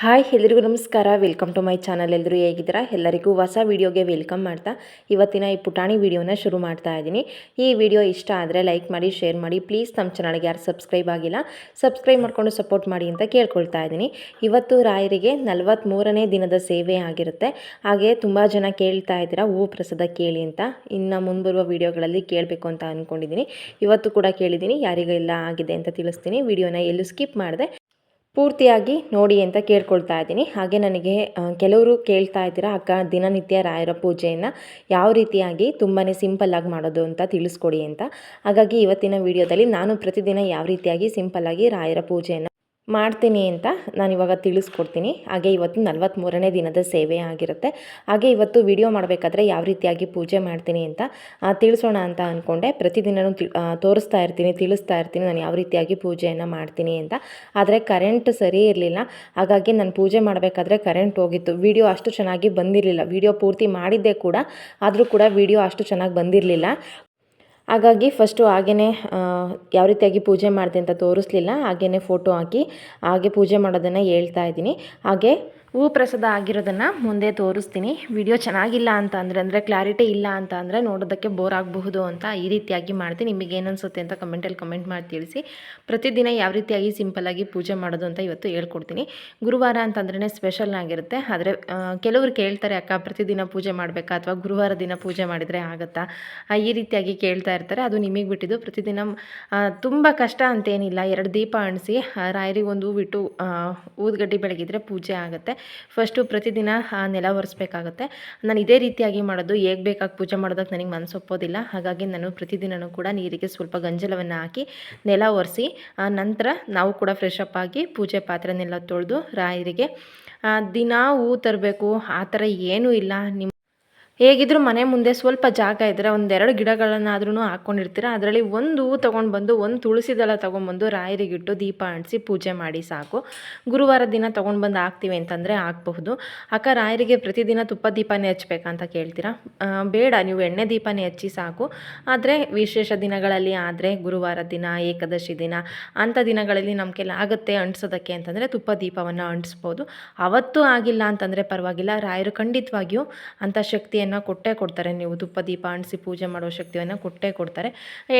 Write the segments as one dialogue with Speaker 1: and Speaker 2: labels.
Speaker 1: Hi ಎಲ್ಲರಿಗೂ ನಮಸ್ಕಾರ. Welcome to my channel. ಎಲ್ಲರೂ ಹೇಗಿದ್ದೀರಾ? ಎಲ್ಲರಿಗೂ ಹೊಸ ವೀಡಿಯೋಗೆ ವೆಲ್ಕಮ್ ಮಾಡ್ತಾ ಇವತ್ತಿನ ಈ ಪುಟಾಣಿ ವಿಡಿಯೋನ ಶುರು ಮಾಡ್ತಾ ಇದ್ದೀನಿ. ಈ ವಿಡಿಯೋ ಇಷ್ಟ ಆದರೆ ಲೈಕ್ ಮಾಡಿ, ಶೇರ್ ಮಾಡಿ. ಪ್ಲೀಸ್ ನಮ್ಮ ಚಾನಲ್ಗೆ ಯಾರು ಸಬ್ಸ್ಕ್ರೈಬ್ ಆಗಿಲ್ಲ, ಸಬ್ಸ್ಕ್ರೈಬ್ ಮಾಡಿಕೊಂಡು ಸಪೋರ್ಟ್ ಮಾಡಿ ಅಂತ ಕೇಳ್ಕೊಳ್ತಾ ಇದ್ದೀನಿ. ಇವತ್ತು ರಾಯರಿಗೆ ನಲವತ್ತ್ಮೂರನೇ ದಿನದ ಸೇವೆ ಆಗಿರುತ್ತೆ. ಹಾಗೆ ತುಂಬ ಜನ ಕೇಳ್ತಾ ಇದ್ದೀರಾ, ಹೂ, ಪ್ರಸಾದ ಕೇಳಿ ಅಂತ. ಇನ್ನು ಮುಂಬರುವ ವಿಡಿಯೋಗಳಲ್ಲಿ ಕೇಳಬೇಕು ಅಂತ ಅಂದ್ಕೊಂಡಿದ್ದೀನಿ ಇವತ್ತು ಕೂಡ ಕೇಳಿದ್ದೀನಿ ಯಾರಿಗೆಲ್ಲ ಆಗಿದೆ ಅಂತ ತಿಳಿಸ್ತೀನಿ. ವಿಡಿಯೋನ ಎಲ್ಲೂ ಸ್ಕಿಪ್ ಮಾಡಿದೆ ಪೂರ್ತಿಯಾಗಿ ನೋಡಿ ಅಂತ ಕೇಳ್ಕೊಳ್ತಾ ಇದ್ದೀನಿ. ಹಾಗೆ ನನಗೆ ಕೆಲವರು ಕೇಳ್ತಾ ಇದ್ದೀರಾ, ಅಕ್ಕ, ದಿನನಿತ್ಯ ರಾಯರ ಪೂಜೆಯನ್ನು ಯಾವ ರೀತಿಯಾಗಿ ತುಂಬಾ ಸಿಂಪಲ್ಲಾಗಿ ಮಾಡೋದು ಅಂತ ತಿಳಿಸ್ಕೊಡಿ ಅಂತ. ಹಾಗಾಗಿ ಇವತ್ತಿನ ವಿಡಿಯೋದಲ್ಲಿ ನಾನು ಪ್ರತಿದಿನ ಯಾವ ರೀತಿಯಾಗಿ ಸಿಂಪಲ್ಲಾಗಿ ರಾಯರ ಪೂಜೆಯನ್ನು ಮಾಡ್ತೀನಿ ಅಂತ ನಾನು ಇವಾಗ ತಿಳಿಸ್ಕೊಡ್ತೀನಿ. ಹಾಗೆ ಇವತ್ತು ನಲವತ್ತ್ಮೂರನೇ ದಿನದ ಸೇವೆ ಆಗಿರುತ್ತೆ. ಹಾಗೆ ಇವತ್ತು ವಿಡಿಯೋ ಮಾಡಬೇಕಾದ್ರೆ ಯಾವ ರೀತಿಯಾಗಿ ಪೂಜೆ ಮಾಡ್ತೀನಿ ಅಂತ ತಿಳಿಸೋಣ ಅಂತ ಅಂದ್ಕೊಂಡೆ ಪ್ರತಿದಿನವೂ ತಿ ತೋರಿಸ್ತಾ ಇರ್ತೀನಿ, ತಿಳಿಸ್ತಾ ಇರ್ತೀನಿ ನಾನು ಯಾವ ರೀತಿಯಾಗಿ ಪೂಜೆಯನ್ನು ಮಾಡ್ತೀನಿ ಅಂತ. ಆದರೆ ಕರೆಂಟ್ ಸರಿ ಇರಲಿಲ್ಲ. ಹಾಗಾಗಿ ನಾನು ಪೂಜೆ ಮಾಡಬೇಕಾದ್ರೆ ಕರೆಂಟ್ ಹೋಗಿತ್ತು. ವಿಡಿಯೋ ಅಷ್ಟು ಚೆನ್ನಾಗಿ ಬಂದಿರಲಿಲ್ಲ. ವಿಡಿಯೋ ಪೂರ್ತಿ ಮಾಡಿದ್ದೆ ಕೂಡ, ಆದರೂ ಕೂಡ ವಿಡಿಯೋ ಅಷ್ಟು ಚೆನ್ನಾಗಿ ಬಂದಿರಲಿಲ್ಲ. ಹಾಗಾಗಿ ಫಸ್ಟು ಹಾಗೆಯೇ ಯಾವ ರೀತಿಯಾಗಿ ಪೂಜೆ ಮಾಡಿದೆ ಅಂತ ತೋರಿಸ್ಲಿಲ್ಲ ಹಾಗೆಯೇ ಫೋಟೋ ಹಾಕಿ ಹಾಗೆ ಪೂಜೆ ಮಾಡೋದನ್ನು ಹೇಳ್ತಾ ಇದ್ದೀನಿ. ಹಾಗೆ ಹೂ ಪ್ರಸಾದ ಆಗಿರೋದನ್ನು ಮುಂದೆ ತೋರಿಸ್ತೀನಿ. ವಿಡಿಯೋ ಚೆನ್ನಾಗಿಲ್ಲ ಅಂತ ಅಂದರೆ ಅಂದರೆ ಕ್ಲಾರಿಟಿ ಇಲ್ಲ ಅಂತ ಅಂದರೆ ನೋಡೋದಕ್ಕೆ ಬೋರ್ ಆಗಬಹುದು ಅಂತ ಈ ರೀತಿಯಾಗಿ ಮಾಡ್ತೀನಿ. ನಿಮಗೆ ಏನನ್ಸುತ್ತೆ ಅಂತ ಕಮೆಂಟಲ್ಲಿ ಕಮೆಂಟ್ ಮಾಡಿ ತಿಳಿಸಿ. ಪ್ರತಿದಿನ ಯಾವ ರೀತಿಯಾಗಿ ಸಿಂಪಲ್ಲಾಗಿ ಪೂಜೆ ಮಾಡೋದು ಅಂತ ಇವತ್ತು ಹೇಳ್ಕೊಡ್ತೀನಿ. ಗುರುವಾರ ಅಂತಂದ್ರೇ ಸ್ಪೆಷಲ್ ಆಗಿರುತ್ತೆ. ಆದರೆ ಕೆಲವರು ಕೇಳ್ತಾರೆ ಅಕ್ಕ ಪ್ರತಿದಿನ ಪೂಜೆ ಮಾಡಬೇಕಾ? ಅಥವಾ ಗುರುವಾರ ದಿನ ಪೂಜೆ ಮಾಡಿದರೆ ಆಗುತ್ತಾ? ಈ ರೀತಿಯಾಗಿ ಕೇಳ್ತಾ ಇರ್ತಾರೆ. ಅದು ನಿಮಗೆ ಬಿಟ್ಟಿದ್ದು. ಪ್ರತಿದಿನ ತುಂಬ ಕಷ್ಟ ಅಂತೇನಿಲ್ಲ ಎರಡು ದೀಪ ಅಣಿಸಿ ರಾಯರಿಗೆ ಒಂದು ಹೂ ಬಿಟ್ಟು ಆ, ಊದ್ಗಡ್ಡಿ ಬೆಳಗಿದ್ರೆ ಪೂಜೆ ಆಗುತ್ತೆ. ಫಸ್ಟು ಪ್ರತಿದಿನ ಆ, ನೆಲ ಒರೆಸ್ಬೇಕಾಗುತ್ತೆ. ನಾನು ಇದೇ ರೀತಿಯಾಗಿ ಮಾಡೋದು ಹೇಗೆ ಬೇಕಾಗಿ ಪೂಜೆ ಮಾಡೋದಕ್ಕೆ ನನಗೆ ಮನಸ್ಸೊಪ್ಪೋದಿಲ್ಲ ಹಾಗಾಗಿ ನಾನು ಪ್ರತಿದಿನವೂ ಕೂಡ ನೀರಿಗೆ ಸ್ವಲ್ಪ ಗಂಜಲವನ್ನು ಹಾಕಿ ನೆಲ ಒರೆಸಿ ನಂತರ ನಾವು ಕೂಡ ಫ್ರೆಶ್ ಅಪ್ ಆಗಿ ಪೂಜೆ ಪಾತ್ರೆನೆಲ್ಲ ತೊಳೆದು ರಾಯರಿಗೆ ದಿನ ಹೂ ತರಬೇಕು ಆ ಥರ ಏನೂ ಇಲ್ಲ. ನಿಮ್ಮ ಹೇಗಿದ್ರೂ ಮನೆ ಮುಂದೆ ಸ್ವಲ್ಪ ಜಾಗ ಇದ್ದರೆ ಒಂದೆರಡು ಗಿಡಗಳನ್ನಾದ್ರೂ ಹಾಕ್ಕೊಂಡಿರ್ತೀರ ಅದರಲ್ಲಿ ಒಂದು ಹೂ ತೊಗೊಂಡು ಬಂದು ಒಂದು ತುಳಸಿ ದಳ ತೊಗೊಂಬಂದು ರಾಯರಿಗಿಟ್ಟು ದೀಪ ಅಂಟಿಸಿ ಪೂಜೆ ಮಾಡಿ ಸಾಕು. ಗುರುವಾರ ದಿನ ತೊಗೊಂಡು ಬಂದು ಹಾಕ್ತೀವಿ ಅಂತಂದರೆ ಹಾಕ್ಬಹುದು. ಅಕ್ಕ, ರಾಯರಿಗೆ ಪ್ರತಿದಿನ ತುಪ್ಪ ದೀಪನೇ ಹಚ್ಬೇಕಂತ ಕೇಳ್ತೀರಾ? ಬೇಡ, ನೀವು ಎಣ್ಣೆ ದೀಪನೇ ಹಚ್ಚಿ ಸಾಕು. ಆದರೆ ವಿಶೇಷ ದಿನಗಳಲ್ಲಿ ಆದರೆ ಗುರುವಾರ ದಿನ, ಏಕಾದಶಿ ದಿನ, ಅಂಥ ದಿನಗಳಲ್ಲಿ ನಮ್ಮ ಕೈಲಿ ಆಗುತ್ತೆ ಅಂಟಿಸೋದಕ್ಕೆ ಅಂತಂದರೆ ತುಪ್ಪ ದೀಪವನ್ನು ಅಂಟಿಸ್ಬೋದು. ಅವತ್ತು ಆಗಿಲ್ಲ ಅಂತಂದರೆ ಪರವಾಗಿಲ್ಲ. ರಾಯರು ಖಂಡಿತವಾಗಿಯೂ ಅಂಥ ಶಕ್ತಿಯನ್ನು ಕೊಟ್ಟೇ ಕೊಡ್ತಾರೆ. ನೀವು ತುಪ್ಪ ದೀಪ ಅಂಟಿಸಿ ಪೂಜೆ ಮಾಡೋ ಶಕ್ತಿಯನ್ನು ಕೊಟ್ಟೇ ಕೊಡ್ತಾರೆ.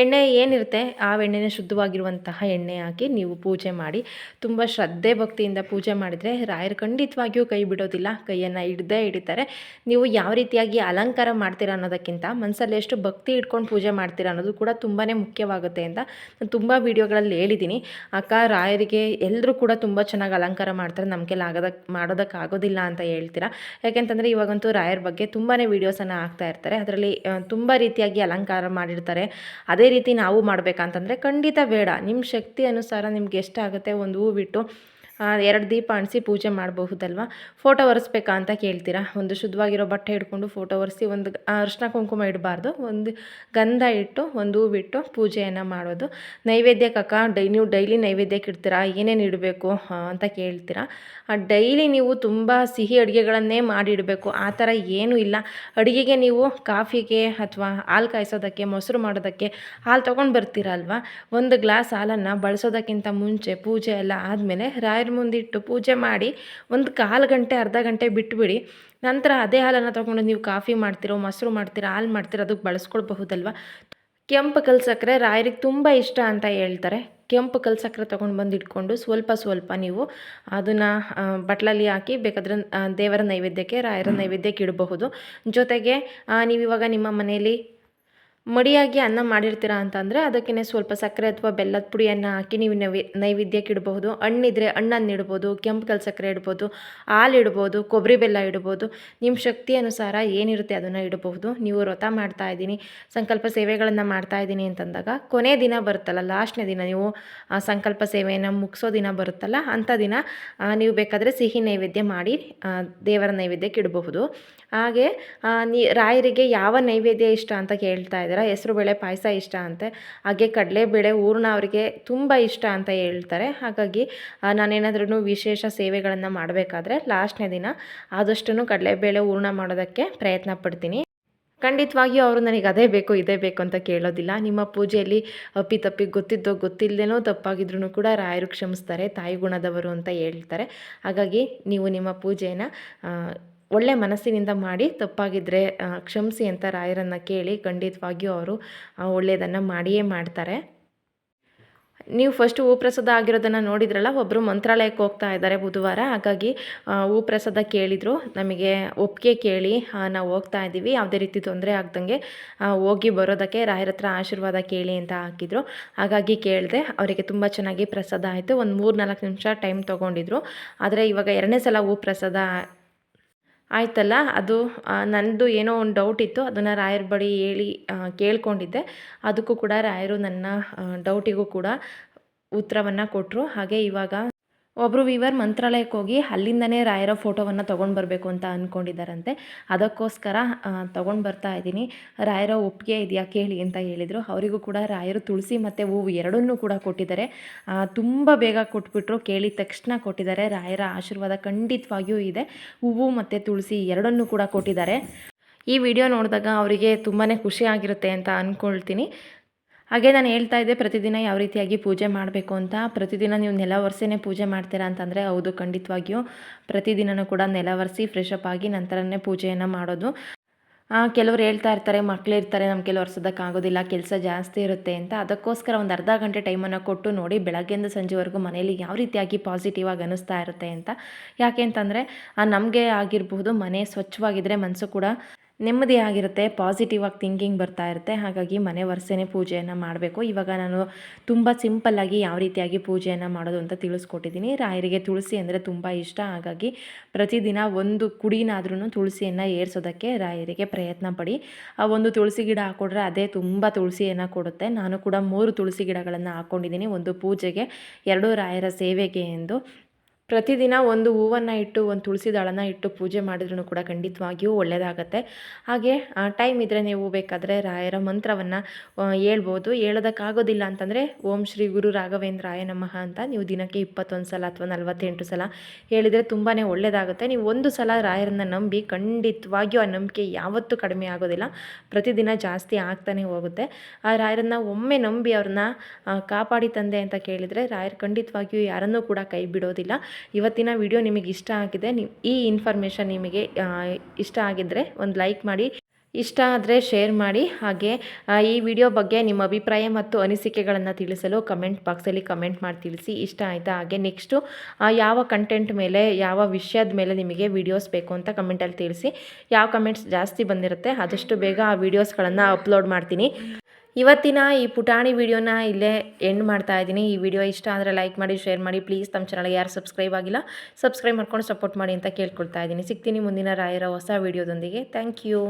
Speaker 1: ಎಣ್ಣೆ ಏನಿರುತ್ತೆ? ಆ ಎಣ್ಣೆನೇ ಶುದ್ಧವಾಗಿರುವಂತಹ ಎಣ್ಣೆ ಹಾಕಿ ನೀವು ಪೂಜೆ ಮಾಡಿ. ತುಂಬ ಶ್ರದ್ಧೆ ಭಕ್ತಿಯಿಂದ ಪೂಜೆ ಮಾಡಿದರೆ ರಾಯರು ಖಂಡಿತವಾಗಿಯೂ ಕೈ ಬಿಡೋದಿಲ್ಲ. ಕೈಯನ್ನು ಹಿಡ್ದೇ ಹಿಡಿತಾರೆ. ನೀವು ಯಾವ ರೀತಿಯಾಗಿ ಅಲಂಕಾರ ಮಾಡ್ತೀರಾ ಅನ್ನೋದಕ್ಕಿಂತ ಮನಸ್ಸಲ್ಲಿ ಎಷ್ಟು ಭಕ್ತಿ ಇಟ್ಕೊಂಡು ಪೂಜೆ ಮಾಡ್ತೀರಾ ಅನ್ನೋದು ಕೂಡ ತುಂಬಾ ಮುಖ್ಯವಾಗುತ್ತೆ ಅಂತ ನಾನು ತುಂಬ ವೀಡಿಯೋಗಳಲ್ಲಿ ಹೇಳಿದ್ದೀನಿ. ಅಕ್ಕ, ರಾಯರಿಗೆ ಎಲ್ಲರೂ ಕೂಡ ತುಂಬ ಚೆನ್ನಾಗಿ ಅಲಂಕಾರ ಮಾಡ್ತಾರೆ. ನಮ್ಮ ಆಗೋದಕ್ಕೆ ಮಾಡೋದಕ್ಕೆ ಆಗೋದಿಲ್ಲ ಅಂತ ಹೇಳ್ತೀರಾ? ಯಾಕೆಂತಂದರೆ ಇವಾಗಂತೂ ರಾಯರ ಬಗ್ಗೆ ತುಂಬಾ ವೀಡಿಯೋಸನ್ನು ಹಾಕ್ತಾ ಇರ್ತಾರೆ. ಅದರಲ್ಲಿ ತುಂಬ ರೀತಿಯಾಗಿ ಅಲಂಕಾರ ಮಾಡಿರ್ತಾರೆ. ಅದೇ ರೀತಿ ನಾವು ಮಾಡಬೇಕಂತಂದರೆ ಖಂಡಿತ ಬೇಡ. ನಿಮ್ಮ ಶಕ್ತಿ ಅನುಸಾರ ನಿಮ್ಗೆ ಎಷ್ಟಾಗುತ್ತೆ ಒಂದು ಹೂ ಬಿಟ್ಟು ಎರಡು ದೀಪ ಅಣಿಸಿ ಪೂಜೆ ಮಾಡಬಹುದಲ್ವ? ಫೋಟೋ ಒರೆಸ್ಬೇಕಾ ಅಂತ ಕೇಳ್ತೀರಾ? ಒಂದು ಶುದ್ಧವಾಗಿರೋ ಬಟ್ಟೆ ಹಿಡ್ಕೊಂಡು ಫೋಟೋ ಒರೆಸಿ, ಒಂದು ಅರ್ಶಿನ ಕುಂಕುಮ ಇಡಬಾರ್ದು. ಒಂದು ಗಂಧ ಇಟ್ಟು, ಒಂದು ಹೂವಿಟ್ಟು ಪೂಜೆಯನ್ನು ಮಾಡೋದು. ನೈವೇದ್ಯಕ್ಕ ಡೈ, ನೀವು ಡೈಲಿ ನೈವೇದ್ಯಕ್ಕೆ ಇಡ್ತೀರಾ? ಏನೇನು ಇಡಬೇಕು ಅಂತ ಕೇಳ್ತೀರಾ? ಡೈಲಿ ನೀವು ತುಂಬ ಸಿಹಿ ಅಡುಗೆಗಳನ್ನೇ ಮಾಡಿಡಬೇಕು ಆ ಥರ ಏನೂ ಇಲ್ಲ. ಅಡುಗೆಗೆ ನೀವು ಕಾಫಿಗೆ ಅಥವಾ ಹಾಲು ಕಾಯಿಸೋದಕ್ಕೆ, ಮೊಸರು ಮಾಡೋದಕ್ಕೆ ಹಾಲು ತೊಗೊಂಡು ಬರ್ತೀರಲ್ವ? ಒಂದು ಗ್ಲಾಸ್ ಹಾಲನ್ನು ಬಳಸೋದಕ್ಕಿಂತ ಮುಂಚೆ ಪೂಜೆ ಎಲ್ಲ ಆದಮೇಲೆ ರಾಯರ ಮುಂದಿಟ್ಟು ಪೂಜೆ ಮಾಡಿ ಒಂದು ಕಾಲು ಗಂಟೆ ಅರ್ಧ ಗಂಟೆ ಬಿಟ್ಬಿಡಿ. ನಂತರ ಅದೇ ಹಾಲನ್ನು ತೊಗೊಂಡು ನೀವು ಕಾಫಿ ಮಾಡ್ತಿರೋ ಮೊಸರು ಮಾಡ್ತೀರಾ ಹಾಲು ಮಾಡ್ತೀರಾ ಅದಕ್ಕೆ ಬಳಸ್ಕೊಳ್ಬಹುದಲ್ವ? ಕೆಂಪು ಕಲ್ ಸಕ್ಕರೆ ರಾಯರಿಗೆ ತುಂಬ ಇಷ್ಟ ಅಂತ ಹೇಳ್ತಾರೆ. ಕೆಂಪು ಕಲ್ ಸಕ್ಕರೆ ತೊಗೊಂಡು ಬಂದು ಇಟ್ಕೊಂಡು ಸ್ವಲ್ಪ ಸ್ವಲ್ಪ ನೀವು ಅದನ್ನು ಬಟ್ಲಲ್ಲಿ ಹಾಕಿ ಬೇಕಾದ್ರೆ ದೇವರ ನೈವೇದ್ಯಕ್ಕೆ ರಾಯರ ನೈವೇದ್ಯಕ್ಕೆ ಇಡಬಹುದು. ಜೊತೆಗೆ ನೀವು ಇವಾಗ ನಿಮ್ಮ ಮನೆಯಲ್ಲಿ ಮಡಿಯಾಗಿ ಅನ್ನ ಮಾಡಿರ್ತೀರಾ ಅಂತಂದರೆ ಅದಕ್ಕೇ ಸ್ವಲ್ಪ ಸಕ್ಕರೆ ಅಥವಾ ಬೆಲ್ಲದ ಪುಡಿಯನ್ನು ಹಾಕಿ ನೀವು ನೈವೇ, ನೈವೇದ್ಯಕ್ಕೆ ಇಡ್ಬೋದು ಹಣ್ಣಿದ್ರೆ ಹಣ್ಣನ್ನು ಇಡ್ಬೋದು ಕೆಂಪು ಕಲ್ ಸಕ್ಕರೆ ಇಡ್ಬೋದು, ಹಾಲು ಇಡ್ಬೋದು, ಕೊಬ್ಬರಿ ಬೆಲ್ಲ ಇಡ್ಬೋದು. ನಿಮ್ಮ ಶಕ್ತಿ ಅನುಸಾರ ಏನಿರುತ್ತೆ ಅದನ್ನು ಇಡಬಹುದು. ನೀವು ವ್ರತ ಮಾಡ್ತಾ ಇದ್ದೀನಿ, ಸಂಕಲ್ಪ ಸೇವೆಗಳನ್ನು ಮಾಡ್ತಾ ಇದ್ದೀನಿ ಅಂತಂದಾಗ ಕೊನೆ ದಿನ ಬರುತ್ತಲ್ಲ, ಲಾಸ್ಟ್ನೇ ದಿನ ನೀವು ಸಂಕಲ್ಪ ಸೇವೆಯನ್ನು ಮುಗಿಸೋ ದಿನ ಬರುತ್ತಲ್ಲ, ಅಂಥ ದಿನ ನೀವು ಬೇಕಾದರೆ ಸಿಹಿ ನೈವೇದ್ಯ ಮಾಡಿ ದೇವರ ನೈವೇದ್ಯಕ್ಕೆ ಇಡಬಹುದು. ಹಾಗೆ ನೀ, ರಾಯರಿಗೆ ಯಾವ ನೈವೇದ್ಯ ಇಷ್ಟ ಅಂತ ಕೇಳ್ತಾ ಇದ್ದೀರಾ ಹೆಸರುಬೇಳೆ ಪಾಯಸ ಇಷ್ಟ ಅಂತೆ. ಹಾಗೆ ಕಡಲೆಬೇಳೆ ಹೂರ್ಣ ಅವರಿಗೆ ತುಂಬ ಇಷ್ಟ ಅಂತ ಹೇಳ್ತಾರೆ. ಹಾಗಾಗಿ ನಾನೇನಾದ್ರೂ ವಿಶೇಷ ಸೇವೆಗಳನ್ನು ಮಾಡಬೇಕಾದ್ರೆ ಲಾಸ್ಟ್ನೇ ದಿನ ಆದಷ್ಟು ಕಡಲೆಬೇಳೆ ಹೂರ್ಣ ಮಾಡೋದಕ್ಕೆ ಪ್ರಯತ್ನ ಪಡ್ತೀನಿ. ಖಂಡಿತವಾಗಿಯೂ ಅವರು ನನಗೆ ಅದೇ ಬೇಕು, ಇದೇ ಬೇಕು ಅಂತ ಕೇಳೋದಿಲ್ಲ. ನಿಮ್ಮ ಪೂಜೆಯಲ್ಲಿ ಅಪ್ಪಿ ತಪ್ಪಿ ಗೊತ್ತಿದ್ದೋ ಗೊತ್ತಿಲ್ಲದೇನೋ ತಪ್ಪಾಗಿದ್ರೂ ಕೂಡ ರಾಯರು ಕ್ಷಮಿಸ್ತಾರೆ, ತಾಯಿ ಗುಣದವರು ಅಂತ ಹೇಳ್ತಾರೆ. ಹಾಗಾಗಿ, ನೀವು ನಿಮ್ಮ ಪೂಜೆಯನ್ನು ಒಳ್ಳೆ ಮನಸ್ಸಿನಿಂದ ಮಾಡಿ ತಪ್ಪಾಗಿದ್ದರೆ ಕ್ಷಮಿಸಿ ಅಂತ ರಾಯರನ್ನು ಕೇಳಿ ಖಂಡಿತವಾಗಿಯೂ ಅವರು ಒಳ್ಳೆಯದನ್ನು ಮಾಡಿಯೇ ಮಾಡ್ತಾರೆ. ನೀವು ಫಸ್ಟ್ ಹೂಪ್ರಸಾದ ಆಗಿರೋದನ್ನು ನೋಡಿದ್ರಲ್ಲ ಒಬ್ಬರು ಮಂತ್ರಾಲಯಕ್ಕೆ ಹೋಗ್ತಾ ಇದ್ದಾರೆ ಬುಧವಾರ. ಹಾಗಾಗಿ ಹೂ ಪ್ರಸಾದ ಕೇಳಿದರು. ನಮಗೆ ಒಪ್ಪಿಗೆ ಕೇಳಿ ನಾವು ಹೋಗ್ತಾ ಇದ್ದೀವಿ. ಯಾವುದೇ ರೀತಿ ತೊಂದರೆ ಆಗ್ದಂಗೆ ಹೋಗಿ ಬರೋದಕ್ಕೆ ರಾಯರ ಹತ್ರ ಆಶೀರ್ವಾದ ಕೇಳಿ ಅಂತ ಹಾಕಿದರು. ಹಾಗಾಗಿ ಕೇಳಿದೆ, ಅವರಿಗೆ ತುಂಬ ಚೆನ್ನಾಗಿ ಪ್ರಸಾದ ಆಯಿತು. ಒಂದು ಮೂರು ನಾಲ್ಕು ನಿಮಿಷ ಟೈಮ್ ತೊಗೊಂಡಿದ್ರು. ಆದರೆ ಇವಾಗ ಎರಡನೇ ಸಲ ಹೂ ಪ್ರಸಾದ ಆಯ್ತಲ್ಲ? ಅದು ನನ್ನದು ಏನೋ ಒಂದು ಡೌಟ್ ಇತ್ತು. ಅದನ್ನು ರಾಯರ ಬಳಿ ಹೇಳಿ ಕೇಳ್ಕೊಂಡಿದ್ದೆ. ಅದಕ್ಕೂ ಕೂಡ ರಾಯರು ನನ್ನ ಡೌಟಿಗೂ ಕೂಡ ಉತ್ತರವನ್ನು ಕೊಟ್ಟರು ಹಾಗೆ ಇವಾಗ ಒಬ್ಬರು ವಿವರ್ ಮಂತ್ರಾಲಯಕ್ಕೆ ಹೋಗಿ ಅಲ್ಲಿಂದನೇ ರಾಯರ ಫೋಟೋವನ್ನು ತೊಗೊಂಡು ಬರಬೇಕು ಅಂತ ಅಂದ್ಕೊಂಡಿದ್ದಾರಂತೆ ಅದಕ್ಕೋಸ್ಕರ ತೊಗೊಂಡು ಬರ್ತಾ ಇದ್ದೀನಿ. ರಾಯರ ಒಪ್ಪಿಗೆ ಇದೆಯಾ ಕೇಳಿ ಅಂತ ಹೇಳಿದರು. ಅವರಿಗೂ ಕೂಡ ರಾಯರು ತುಳಸಿ ಮತ್ತು ಹೂವು ಎರಡನ್ನೂ ಕೂಡ ಕೊಟ್ಟಿದ್ದಾರೆ. ತುಂಬ ಬೇಗ ಕೊಟ್ಬಿಟ್ರು. ಕೇಳಿದ ತಕ್ಷಣ ಕೊಟ್ಟಿದ್ದಾರೆ. ರಾಯರ ಆಶೀರ್ವಾದ ಖಂಡಿತವಾಗಿಯೂ ಇದೆ. ಹೂವು ಮತ್ತು ತುಳಸಿ ಎರಡನ್ನೂ ಕೂಡ ಕೊಟ್ಟಿದ್ದಾರೆ. ಈ ವಿಡಿಯೋ ನೋಡಿದಾಗ ಅವರಿಗೆ ತುಂಬಾ ಖುಷಿ ಆಗಿರುತ್ತೆ ಅಂತ ಅಂದ್ಕೊಳ್ತೀನಿ ಹಾಗೆ ನಾನು ಹೇಳ್ತಾ ಇದ್ದೆ, ಪ್ರತಿದಿನ ಯಾವ ರೀತಿಯಾಗಿ ಪೂಜೆ ಮಾಡಬೇಕು ಅಂತ. ಪ್ರತಿದಿನ ನೀವು ನೆಲ ಒರೆಸೇನೆ ಪೂಜೆ ಮಾಡ್ತೀರಾ ಅಂತಂದರೆ ಹೌದು, ಖಂಡಿತವಾಗಿಯೂ. ಪ್ರತಿದಿನವೂ ಕೂಡ ನೆಲ ಒರೆಸಿ ಫ್ರೆಶ್ ಅಪ್ ಆಗಿ ನಂತರನೇ ಪೂಜೆಯನ್ನು ಮಾಡೋದು. ಕೆಲವರು ಹೇಳ್ತಾ ಇರ್ತಾರೆ ಮಕ್ಕಳು ಇರ್ತಾರೆ, ನಮಗೆ ಆಗೋದಿಲ್ಲ, ಕೆಲಸ ಜಾಸ್ತಿ ಇರುತ್ತೆ ಅಂತ. ಅದಕ್ಕೋಸ್ಕರ ಒಂದು ಅರ್ಧ ಗಂಟೆ ಟೈಮನ್ನು ಕೊಟ್ಟು ನೋಡಿ ಬೆಳಗ್ಗೆಯಿಂದ ಸಂಜೆವರೆಗೂ ಮನೆಯಲ್ಲಿ ಯಾವ ರೀತಿಯಾಗಿ ಪಾಸಿಟಿವ್ ಆಗಿ ಅನ್ನಿಸ್ತಾ ಇರುತ್ತೆ ಅಂತ. ಯಾಕೆ ಅಂತಂದರೆ ನಮಗೆ ಆಗಿರಬಹುದು, ಮನೆ ಸ್ವಚ್ಛವಾಗಿದ್ದರೆ ಮನಸ್ಸು ಕೂಡ ನೆಮ್ಮದಿಯಾಗಿರುತ್ತೆ ಪಾಸಿಟಿವ್ ಆಗಿ ಥಿಂಕಿಂಗ್ ಬರ್ತಾ ಇರುತ್ತೆ. ಹಾಗಾಗಿ ಮನೆ ವರ್ಷನೇ ಪೂಜೆಯನ್ನು ಮಾಡಬೇಕು. ಇವಾಗ ನಾನು ತುಂಬ ಸಿಂಪಲ್ಲಾಗಿ ಯಾವ ರೀತಿಯಾಗಿ ಪೂಜೆಯನ್ನು ಮಾಡೋದು ಅಂತ ತಿಳಿಸ್ಕೊಟ್ಟಿದ್ದೀನಿ. ರಾಯರಿಗೆ ತುಳಸಿ ಅಂದರೆ ತುಂಬ ಇಷ್ಟ. ಹಾಗಾಗಿ ಪ್ರತಿದಿನ ಒಂದು ಕುಡಿನಾದ್ರೂ ತುಳಸಿಯನ್ನು ಏರಿಸೋದಕ್ಕೆ ರಾಯರಿಗೆ ಪ್ರಯತ್ನ ಪಡಿ. ಆ ಒಂದು ತುಳಸಿ ಗಿಡ ಹಾಕ್ಕೊಡ್ರೆ ಅದೇ ತುಂಬ ತುಳಸಿಯನ್ನು ಕೊಡುತ್ತೆ. ನಾನು ಕೂಡ ಮೂರು ತುಳಸಿ ಗಿಡಗಳನ್ನು ಹಾಕ್ಕೊಂಡಿದ್ದೀನಿ ಒಂದು ಪೂಜೆಗೆ, ಎರಡು ರಾಯರ ಸೇವೆಗೆ ಎಂದು. ಪ್ರತಿದಿನ ಒಂದು ಹೂವನ್ನು ಇಟ್ಟು, ಒಂದು ತುಳಸಿ ದಳನ ಇಟ್ಟು ಪೂಜೆ ಮಾಡಿದ್ರೂ ಕೂಡ ಖಂಡಿತವಾಗಿಯೂ ಒಳ್ಳೆಯದಾಗತ್ತೆ ಹಾಗೆ ಟೈಮ್ ಇದ್ದರೆ ನೀವು ಬೇಕಾದರೆ ರಾಯರ ಮಂತ್ರವನ್ನು ಹೇಳ್ಬೋದು. ಹೇಳೋದಕ್ಕಾಗೋದಿಲ್ಲ ಅಂತಂದರೆ ಓಂ ಶ್ರೀ ಗುರು ರಾಘವೇಂದ್ರಾಯ ನಮಃ ಅಂತ ನೀವು ದಿನಕ್ಕೆ ಇಪ್ಪತ್ತೊಂದು ಸಲ ಅಥವಾ ನಲವತ್ತೆಂಟು ಸಲ ಹೇಳಿದರೆ ತುಂಬಾ ಒಳ್ಳೆಯದಾಗುತ್ತೆ ನೀವು ಒಂದು ಸಲ ರಾಯರನ್ನು ನಂಬಿ ಖಂಡಿತವಾಗಿಯೂ ಆ ನಂಬಿಕೆ ಯಾವತ್ತೂ ಕಡಿಮೆ ಆಗೋದಿಲ್ಲ. ಪ್ರತಿದಿನ ಜಾಸ್ತಿ ಆಗ್ತಾನೆ ಹೋಗುತ್ತೆ. ಆ ರಾಯರನ್ನು ಒಮ್ಮೆ ನಂಬಿ ಅವ್ರನ್ನ ಕಾಪಾಡಿ ತಂದೆ ಅಂತ ಕೇಳಿದರೆ ರಾಯರು ಖಂಡಿತವಾಗಿಯೂ ಯಾರನ್ನೂ ಕೂಡ ಕೈ ಬಿಡೋದಿಲ್ಲ. ಇವತ್ತಿನ ವಿಡಿಯೋ ನಿಮಗೆ ಇಷ್ಟ ಆಗಿದೆ, ನೀವು ಈ ಇನ್ಫಾರ್ಮೇಷನ್ ನಿಮಗೆ ಇಷ್ಟ ಆಗಿದ್ದರೆ ಒಂದು ಲೈಕ್ ಮಾಡಿ, ಇಷ್ಟ ಆದರೆ ಶೇರ್ ಮಾಡಿ, ಹಾಗೆ ಈ ವಿಡಿಯೋ ಬಗ್ಗೆ ನಿಮ್ಮ ಅಭಿಪ್ರಾಯ ಮತ್ತು ಅನಿಸಿಕೆಗಳನ್ನು ತಿಳಿಸಲು ಕಮೆಂಟ್ ಬಾಕ್ಸಲ್ಲಿ ಕಮೆಂಟ್ ಮಾಡಿ ತಿಳಿಸಿ, ಇಷ್ಟ ಆಯಿತಾ? ಹಾಗೆ ನೆಕ್ಸ್ಟು ಯಾವ ಕಂಟೆಂಟ್ ಮೇಲೆ, ಯಾವ ವಿಷಯದ ಮೇಲೆ ನಿಮಗೆ ವಿಡಿಯೋಸ್ ಬೇಕು ಅಂತ ಕಮೆಂಟಲ್ಲಿ ತಿಳಿಸಿ, ಯಾವ ಕಮೆಂಟ್ಸ್ ಜಾಸ್ತಿ ಬಂದಿರುತ್ತೆ ಆದಷ್ಟು ಬೇಗ ಆ ವಿಡಿಯೋಸ್ಗಳನ್ನು ಅಪ್ಲೋಡ್ ಮಾಡ್ತೀನಿ. ಇವತ್ತಿನ ಈ ಪುಟಾಣಿ ವಿಡಿಯೋನ ಇಲ್ಲೇ ಎಂಡ್ ಮಾಡ್ತಾ ಇದ್ದೀನಿ. ಈ ವಿಡಿಯೋ ಇಷ್ಟ ಅಂದರೆ ಲೈಕ್ ಮಾಡಿ ಶೇರ್ ಮಾಡಿ. ಪ್ಲೀಸ್ ತಮ್ಮ ಚಾನಲ್ಗೆ ಯಾರು ಸಬ್ಸ್ಕ್ರೈಬ್ ಆಗಿಲ್ಲ ಸಬ್ಸ್ಕ್ರೈಬ್ ಮಾಡ್ಕೊಂಡು ಸಪೋರ್ಟ್ ಮಾಡಿ ಅಂತ ಕೇಳ್ಕೊಳ್ತಾ ಇದ್ದೀನಿ. ಸಿಗ್ತೀನಿ ಮುಂದಿನ ರಾಯರ ಹೊಸ ವಿಡಿಯೋದೊಂದಿಗೆ. Thank you